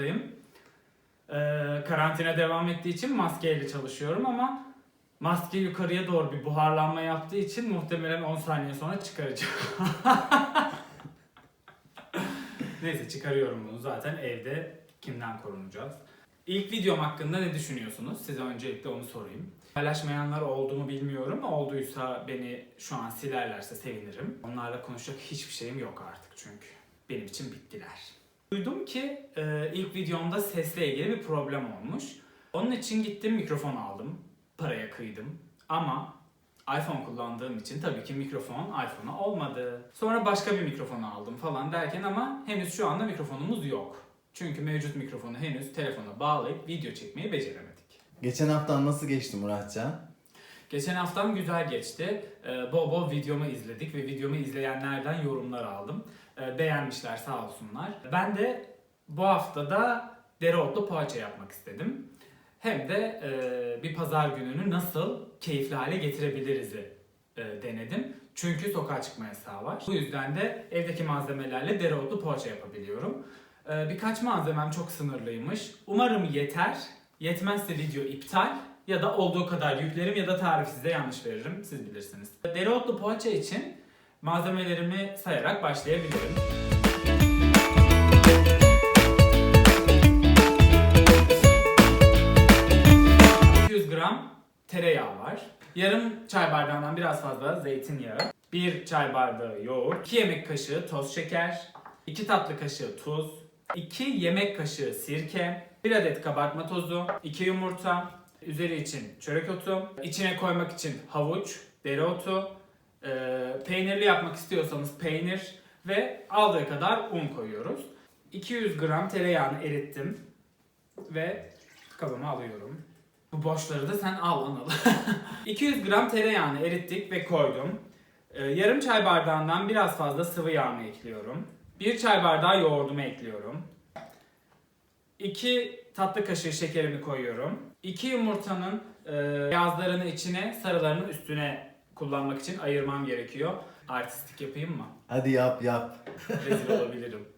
karşınızdayım. Ee, karantina devam ettiği için maskeyle çalışıyorum ama maske yukarıya doğru bir buharlanma yaptığı için muhtemelen 10 saniye sonra çıkaracağım. Neyse çıkarıyorum bunu zaten evde kimden korunacağız. İlk videom hakkında ne düşünüyorsunuz? Size öncelikle onu sorayım. Paylaşmayanlar oldu mu bilmiyorum. Olduysa beni şu an silerlerse sevinirim. Onlarla konuşacak hiçbir şeyim yok artık çünkü. Benim için bittiler. Duydum ki e, ilk videomda sesle ilgili bir problem olmuş. Onun için gittim mikrofon aldım. Paraya kıydım. Ama iPhone kullandığım için tabii ki mikrofon iPhone'a olmadı. Sonra başka bir mikrofon aldım falan derken ama henüz şu anda mikrofonumuz yok. Çünkü mevcut mikrofonu henüz telefona bağlayıp video çekmeyi beceremedik. Geçen haftan nasıl geçti Muratcan? Geçen haftam güzel geçti. Ee, bol bol videomu izledik ve videomu izleyenlerden yorumlar aldım. Ee, beğenmişler sağ olsunlar. Ben de bu haftada dereotlu poğaça yapmak istedim. Hem de e, bir pazar gününü nasıl keyifli hale getirebiliriz'i e, denedim. Çünkü sokağa çıkma yasağı var. Bu yüzden de evdeki malzemelerle dereotlu poğaça yapabiliyorum. Ee, birkaç malzemem çok sınırlıymış. Umarım yeter. Yetmezse video iptal ya da olduğu kadar yüklerim ya da tarifi size yanlış veririm. Siz bilirsiniz. Dereotlu poğaça için malzemelerimi sayarak başlayabilirim. 200 gram tereyağı var. Yarım çay bardağından biraz fazla zeytinyağı. 1 çay bardağı yoğurt. 2 yemek kaşığı toz şeker. 2 tatlı kaşığı tuz. 2 yemek kaşığı sirke. 1 adet kabartma tozu. 2 yumurta. Üzeri için çörek otu. içine koymak için havuç, dereotu. Ee, peynirli yapmak istiyorsanız peynir ve aldığı kadar un koyuyoruz. 200 gram tereyağını erittim ve kabıma alıyorum. Bu boşları da sen al Anıl. 200 gram tereyağını erittik ve koydum. Ee, yarım çay bardağından biraz fazla sıvı yağımı ekliyorum. Bir çay bardağı yoğurdumu ekliyorum. 2 tatlı kaşığı şekerimi koyuyorum. 2 yumurtanın e, beyazlarını içine, sarılarını üstüne kullanmak için ayırmam gerekiyor. Artistik yapayım mı? Hadi yap yap. Rezil olabilirim.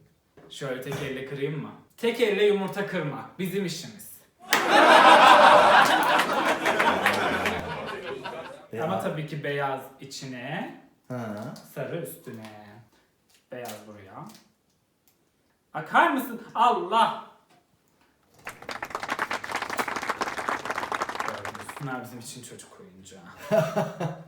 Şöyle tek elle kırayım mı? Tek elle yumurta kırmak bizim işimiz. Ama tabii ki beyaz içine, Ha. sarı üstüne. Beyaz buraya. Akar mısın? Allah! Gördünüz. Bunlar bizim için çocuk oyuncağı.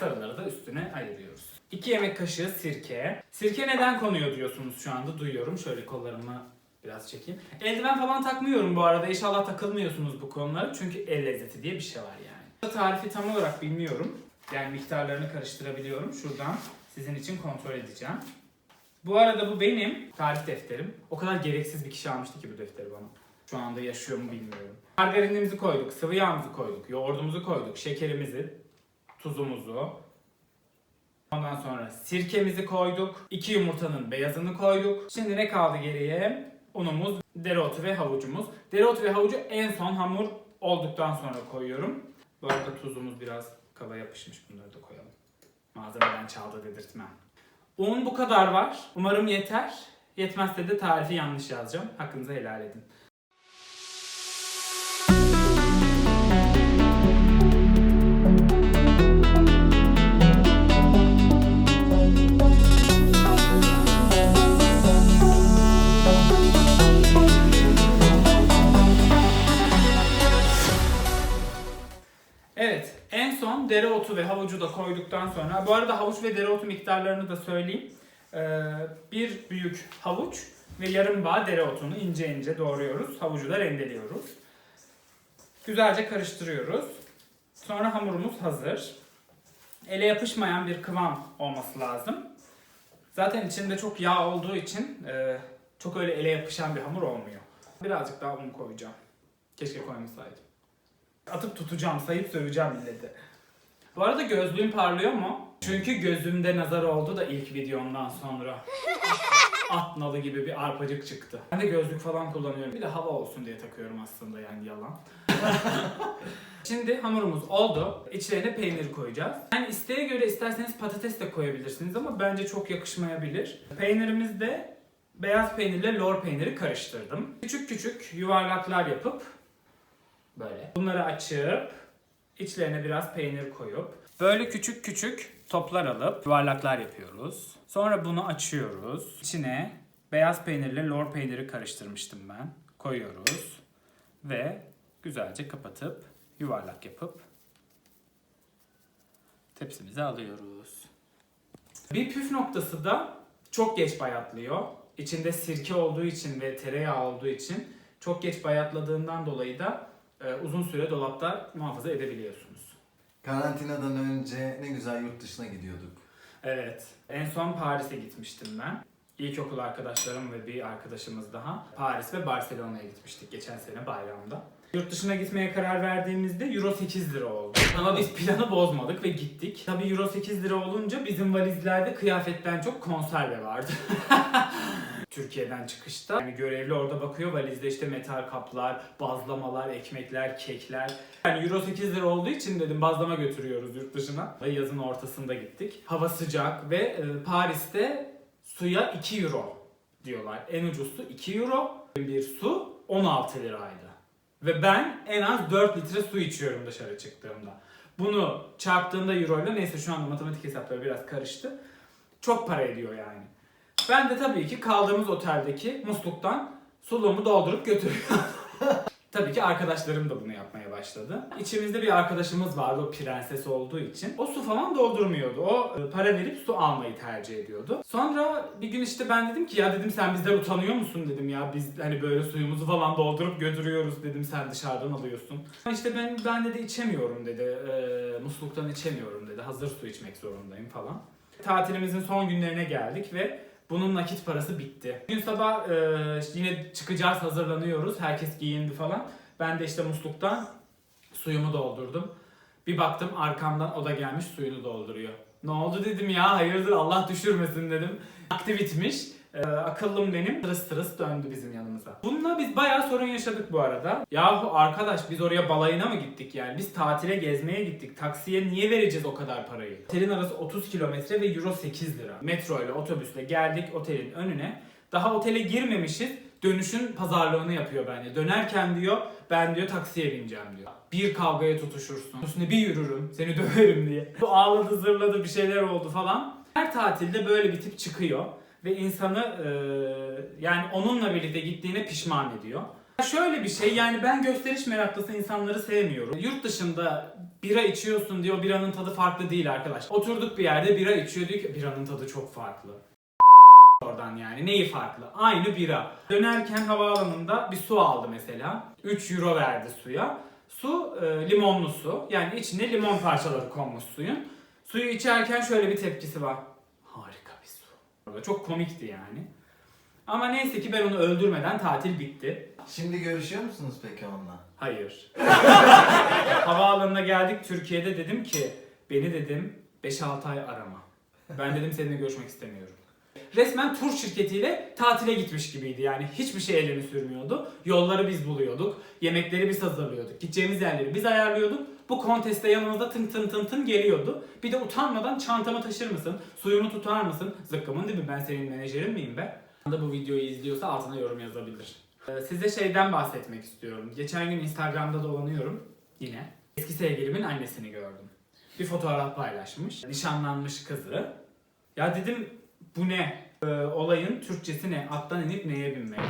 Sarıları da üstüne ayırıyoruz. 2 yemek kaşığı sirke. Sirke neden konuyor diyorsunuz şu anda duyuyorum. Şöyle kollarımı biraz çekeyim. Eldiven falan takmıyorum bu arada. İnşallah takılmıyorsunuz bu konulara. Çünkü el lezzeti diye bir şey var yani. Tarifi tam olarak bilmiyorum. Yani miktarlarını karıştırabiliyorum. Şuradan sizin için kontrol edeceğim. Bu arada bu benim tarif defterim. O kadar gereksiz bir kişi almıştı ki bu defteri bana. Şu anda yaşıyor mu bilmiyorum. Margarinimizi koyduk, sıvı yağımızı koyduk, yoğurdumuzu koyduk, şekerimizi, tuzumuzu. Ondan sonra sirkemizi koyduk. iki yumurtanın beyazını koyduk. Şimdi ne kaldı geriye? Unumuz, dereotu ve havucumuz. Dereotu ve havucu en son hamur olduktan sonra koyuyorum. Bu arada tuzumuz biraz kaba yapışmış. Bunları da koyalım. Malzemeden çaldı dedirtmem. Un bu kadar var. Umarım yeter. Yetmezse de tarifi yanlış yazacağım. Hakkınızı helal edin. Dereotu ve havucu da koyduktan sonra, bu arada havuç ve dereotu miktarlarını da söyleyeyim. Ee, bir büyük havuç ve yarım bağ dereotunu ince ince doğruyoruz. Havucu da rendeliyoruz. Güzelce karıştırıyoruz. Sonra hamurumuz hazır. Ele yapışmayan bir kıvam olması lazım. Zaten içinde çok yağ olduğu için e, çok öyle ele yapışan bir hamur olmuyor. Birazcık daha un koyacağım. Keşke koymasaydım. Atıp tutacağım, sayıp söveceğim milleti. Bu arada gözlüğüm parlıyor mu? Çünkü gözümde nazar oldu da ilk videomdan sonra. At nalı gibi bir arpacık çıktı. Ben de gözlük falan kullanıyorum. Bir de hava olsun diye takıyorum aslında yani yalan. Şimdi hamurumuz oldu. İçlerine peynir koyacağız. Yani isteğe göre isterseniz patates de koyabilirsiniz ama bence çok yakışmayabilir. Peynirimiz de beyaz peynirle lor peyniri karıştırdım. Küçük küçük yuvarlaklar yapıp böyle bunları açıp içlerine biraz peynir koyup böyle küçük küçük toplar alıp yuvarlaklar yapıyoruz. Sonra bunu açıyoruz. İçine beyaz peynirle lor peyniri karıştırmıştım ben. Koyuyoruz ve güzelce kapatıp yuvarlak yapıp tepsimize alıyoruz. Bir püf noktası da çok geç bayatlıyor. İçinde sirke olduğu için ve tereyağı olduğu için çok geç bayatladığından dolayı da e, uzun süre dolapta muhafaza edebiliyorsunuz. Karantinadan önce ne güzel yurt dışına gidiyorduk. Evet. En son Paris'e gitmiştim ben. İlkokul arkadaşlarım ve bir arkadaşımız daha Paris ve Barcelona'ya gitmiştik geçen sene bayramda. Yurt dışına gitmeye karar verdiğimizde Euro 8 lira oldu. Ama biz planı bozmadık ve gittik. Tabii Euro 8 lira olunca bizim valizlerde kıyafetten çok konserve vardı. Türkiye'den çıkışta. Yani görevli orada bakıyor valizde işte metal kaplar, bazlamalar, ekmekler, kekler. Yani Euro 8 lira olduğu için dedim bazlama götürüyoruz yurt dışına. Ve yazın ortasında gittik. Hava sıcak ve e, Paris'te suya 2 euro diyorlar. En ucuz su 2 euro. Bir su 16 liraydı. Ve ben en az 4 litre su içiyorum dışarı çıktığımda. Bunu çarptığında euro ile neyse şu anda matematik hesapları biraz karıştı. Çok para ediyor yani. Ben de tabii ki kaldığımız oteldeki musluktan suluğumu doldurup götürüyorum. tabii ki arkadaşlarım da bunu yapmaya başladı. İçimizde bir arkadaşımız vardı o prenses olduğu için. O su falan doldurmuyordu. O e, para verip su almayı tercih ediyordu. Sonra bir gün işte ben dedim ki ya dedim sen bizden utanıyor musun dedim ya biz hani böyle suyumuzu falan doldurup götürüyoruz dedim sen dışarıdan alıyorsun. İşte ben ben dedi içemiyorum dedi. E, musluktan içemiyorum dedi. Hazır su içmek zorundayım falan. Tatilimizin son günlerine geldik ve bunun nakit parası bitti. Gün sabah e, yine çıkacağız hazırlanıyoruz. Herkes giyindi falan. Ben de işte musluktan suyumu doldurdum. Bir baktım arkamdan o da gelmiş suyunu dolduruyor. Ne oldu dedim ya hayırdır Allah düşürmesin dedim. Aktivitmiş. E, akıllım benim tırıs tırıs döndü bizim yanımıza. Bununla biz bayağı sorun yaşadık bu arada. Yahu arkadaş biz oraya balayına mı gittik yani? Biz tatile gezmeye gittik. Taksiye niye vereceğiz o kadar parayı? Otelin arası 30 kilometre ve euro 8 lira. Metro ile otobüsle geldik otelin önüne. Daha otele girmemişiz. Dönüşün pazarlığını yapıyor bence. Dönerken diyor ben diyor taksiye bineceğim diyor. Bir kavgaya tutuşursun. Üstüne bir yürürüm seni döverim diye. Bu ağladı zırladı bir şeyler oldu falan. Her tatilde böyle bir tip çıkıyor ve insanı e, yani onunla birlikte gittiğine pişman ediyor. Şöyle bir şey yani ben gösteriş meraklısı insanları sevmiyorum. Yurt dışında bira içiyorsun diyor biranın tadı farklı değil arkadaş. Oturduk bir yerde bira içiyor diyor ki biranın tadı çok farklı. Yani neyi farklı? Aynı bira. Dönerken havaalanında bir su aldı mesela. 3 euro verdi suya. Su e, limonlu su. Yani içine limon parçaları konmuş suyun. Suyu içerken şöyle bir tepkisi var. Harika bir su. Çok komikti yani. Ama neyse ki ben onu öldürmeden tatil bitti. Şimdi görüşüyor musunuz peki onunla? Hayır. Havaalanına geldik Türkiye'de dedim ki beni dedim 5-6 ay arama. Ben dedim seninle görüşmek istemiyorum. Resmen tur şirketiyle tatile gitmiş gibiydi yani. Hiçbir şey elini sürmüyordu. Yolları biz buluyorduk. Yemekleri biz hazırlıyorduk. Gideceğimiz yerleri biz ayarlıyorduk. Bu konteste yanımızda tın tın tın tın geliyordu. Bir de utanmadan çantamı taşır mısın? Suyumu tutar mısın? Zıkkımın dibi ben senin menajerin miyim be? bu videoyu izliyorsa altına yorum yazabilir. Ee, Size şeyden bahsetmek istiyorum. Geçen gün Instagram'da dolanıyorum yine. Eski sevgilimin annesini gördüm. Bir fotoğraf paylaşmış. Nişanlanmış kızı. Ya dedim bu ne? Ee, olayın Türkçesi ne? Attan inip neye binmek?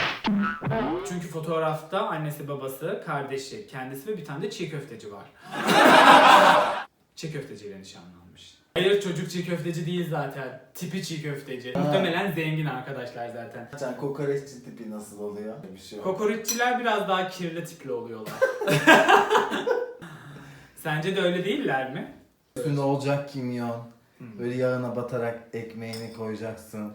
Çünkü fotoğrafta annesi, babası, kardeşi, kendisi ve bir tane de çiğ köfteci var. çiğ köfteciyle nişanlanmış. Hayır çocuk çiğ köfteci değil zaten. Tipi çiğ köfteci. Ha. Muhtemelen zengin arkadaşlar zaten. Can kokoreççi tipi nasıl oluyor? Bir şey yok. Kokoreççiler biraz daha kirli tipli oluyorlar. Sence de öyle değiller mi? Üstünde olacak kimyon. Hmm. Böyle yağına batarak ekmeğini koyacaksın.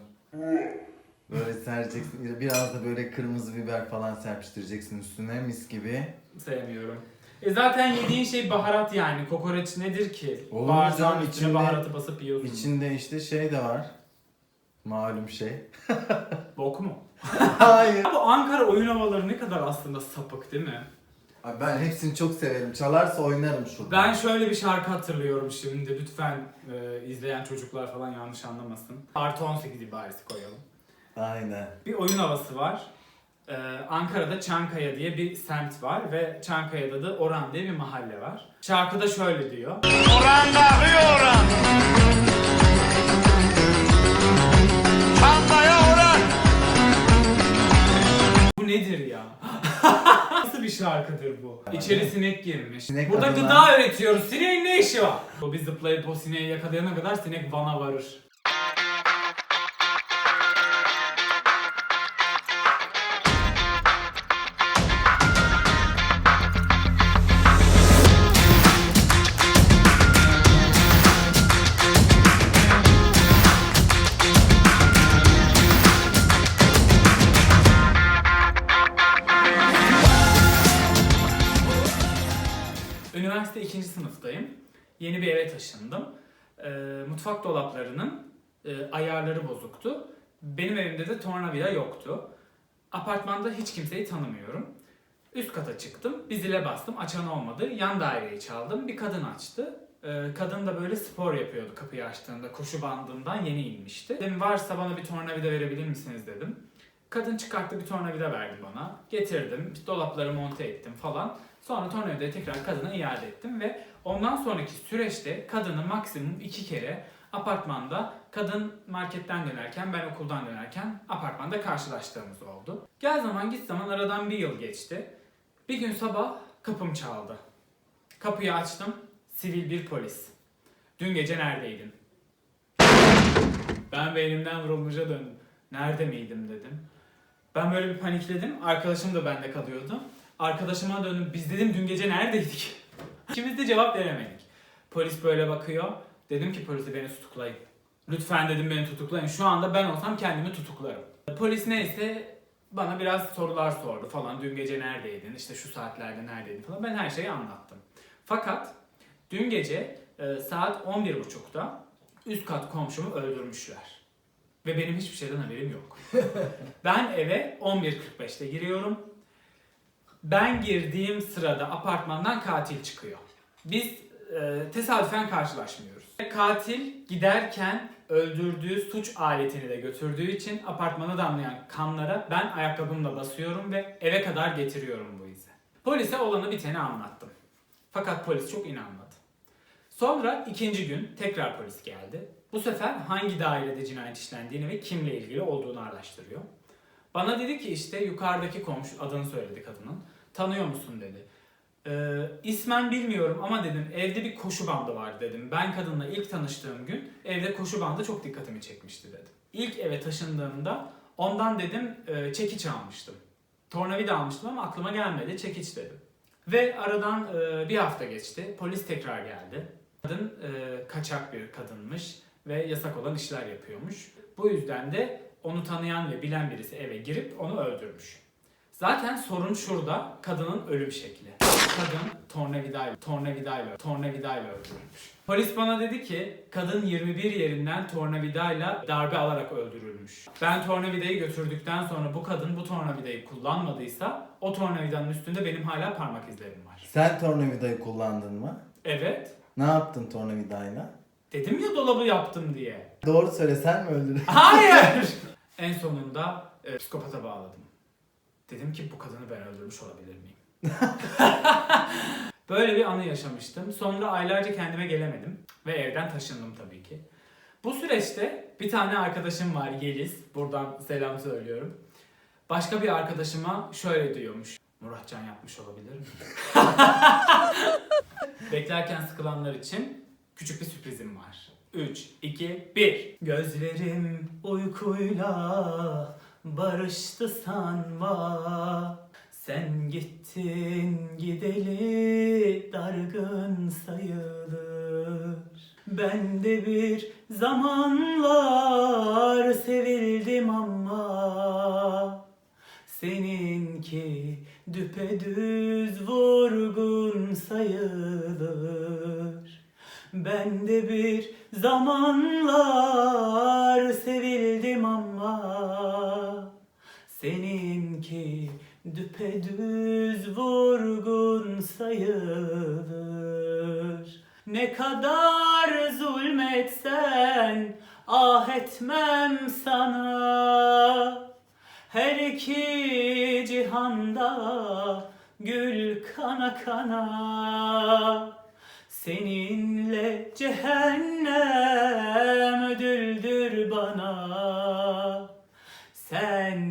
Böyle sereceksin. Biraz da böyle kırmızı biber falan serpiştireceksin üstüne mis gibi. Sevmiyorum. E zaten yediğin şey baharat yani. Kokoreç nedir ki? Olur Bağırsağın canım, üstüne içinde- baharatı basıp yiyorsun. İçinde işte şey de var. Malum şey. Bok mu? Hayır. Bu Ankara oyun havaları ne kadar aslında sapık değil mi? Abi ben hepsini çok severim. Çalarsa oynarım şurada. Ben şöyle bir şarkı hatırlıyorum şimdi. Lütfen e, izleyen çocuklar falan yanlış anlamasın. Artı 18 ibaresi koyalım. Aynen. Bir oyun havası var. Ee, Ankara'da Çankaya diye bir semt var ve Çankaya'da da Orhan diye bir mahalle var. Şarkıda şöyle diyor. Oran kalkıyor oran. Çantaya oran. Bu nedir ya? Şarkıdır bu? İçeri sinek girmiş. Sinek Burada adına- gıda üretiyoruz. Sineğin ne işi var? O biz zıplayıp o sineği yakalayana kadar sinek Van'a varır. Dolaplarının e, ayarları bozuktu. Benim evimde de tornavida yoktu. Apartmanda hiç kimseyi tanımıyorum. Üst kata çıktım. Bir zile bastım. Açan olmadı. Yan daireyi çaldım. Bir kadın açtı. Ee, kadın da böyle spor yapıyordu kapıyı açtığında. Koşu bandından yeni inmişti. Dedim varsa bana bir tornavida verebilir misiniz dedim. Kadın çıkarttı bir tornavida verdi bana. Getirdim. Dolapları monte ettim falan. Sonra tornavidayı tekrar kadına iade ettim ve ondan sonraki süreçte kadını maksimum iki kere apartmanda kadın marketten dönerken ben okuldan dönerken apartmanda karşılaştığımız oldu. Gel zaman git zaman aradan bir yıl geçti. Bir gün sabah kapım çaldı. Kapıyı açtım. Sivil bir polis. Dün gece neredeydin? Ben beynimden vurulmuşa döndüm. Nerede miydim dedim. Ben böyle bir panikledim. Arkadaşım da bende kalıyordu. Arkadaşıma döndüm. Biz dedim dün gece neredeydik? İkimiz de cevap veremedik. Polis böyle bakıyor. Dedim ki polise beni tutuklayın. Lütfen dedim beni tutuklayın. Şu anda ben olsam kendimi tutuklarım. Polis neyse bana biraz sorular sordu falan. Dün gece neredeydin? İşte şu saatlerde neredeydin falan. Ben her şeyi anlattım. Fakat dün gece e, saat 11.30'da üst kat komşumu öldürmüşler. Ve benim hiçbir şeyden haberim yok. ben eve 11.45'te giriyorum. Ben girdiğim sırada apartmandan katil çıkıyor. Biz e, tesadüfen karşılaşmıyoruz. Katil giderken öldürdüğü suç aletini de götürdüğü için apartmana damlayan kanlara ben ayakkabımla basıyorum ve eve kadar getiriyorum bu izi. Polise olanı biteni anlattım. Fakat polis çok inanmadı. Sonra ikinci gün tekrar polis geldi. Bu sefer hangi dairede cinayet işlendiğini ve kimle ilgili olduğunu araştırıyor. Bana dedi ki işte yukarıdaki komşu adını söyledi kadının. Tanıyor musun dedi. Ee, ismen bilmiyorum ama dedim evde bir koşu bandı var dedim. Ben kadınla ilk tanıştığım gün evde koşu bandı çok dikkatimi çekmişti dedim. İlk eve taşındığımda ondan dedim e, çekiç almıştım. Tornavida almıştım ama aklıma gelmedi çekiç dedim. Ve aradan e, bir hafta geçti. Polis tekrar geldi. Kadın e, kaçak bir kadınmış ve yasak olan işler yapıyormuş. Bu yüzden de onu tanıyan ve bilen birisi eve girip onu öldürmüş. Zaten sorun şurada kadının ölüm şekli. Kadın tornavidayla, tornavidayla, tornavidayla öldürülmüş. Polis bana dedi ki kadın 21 yerinden tornavidayla darbe alarak öldürülmüş. Ben tornavidayı götürdükten sonra bu kadın bu tornavidayı kullanmadıysa o tornavidanın üstünde benim hala parmak izlerim var. Sen tornavidayı kullandın mı? Evet. Ne yaptın tornavidayla? Dedim ya dolabı yaptım diye. Doğru söyle sen mi öldürdün? Hayır. en sonunda e, psikopata bağladım. Dedim ki bu kadını ben öldürmüş olabilir miyim? Böyle bir anı yaşamıştım. Sonra aylarca kendime gelemedim ve evden taşındım tabii ki. Bu süreçte bir tane arkadaşım var Yeliz. Buradan selam söylüyorum. Başka bir arkadaşıma şöyle diyormuş. Muratcan yapmış olabilir mi? Beklerken sıkılanlar için küçük bir sürprizim var. 3, 2, 1. Gözlerim uykuyla barıştı sanma. Sen gittin gideli dargın sayılır. Ben de bir zamanlar sevildim ama Seninki düpedüz vurgun sayılır. Ben de bir zamanlar sevildim ama Seninki düpedüz vurgun sayılır. Ne kadar zulmetsen ah etmem sana. Her iki cihanda gül kana kana. Seninle cehennem ödüldür bana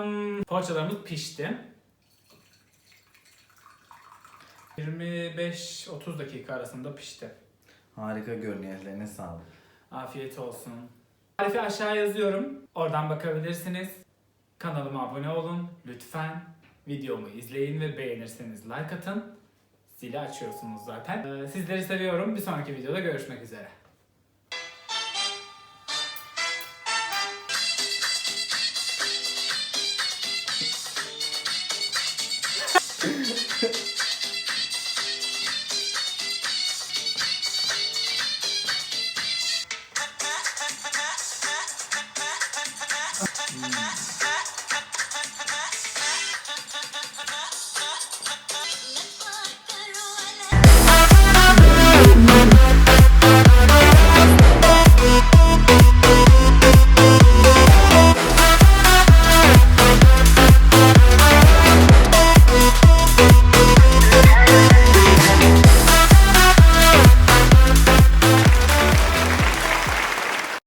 Tadam! Poğaçalarımız pişti. 25-30 dakika arasında pişti. Harika görünüyor. Ellerine sağlık. Afiyet olsun. Tarifi aşağı yazıyorum. Oradan bakabilirsiniz. Kanalıma abone olun. Lütfen videomu izleyin ve beğenirseniz like atın. Zili açıyorsunuz zaten. Ee, Sizleri seviyorum. Bir sonraki videoda görüşmek üzere.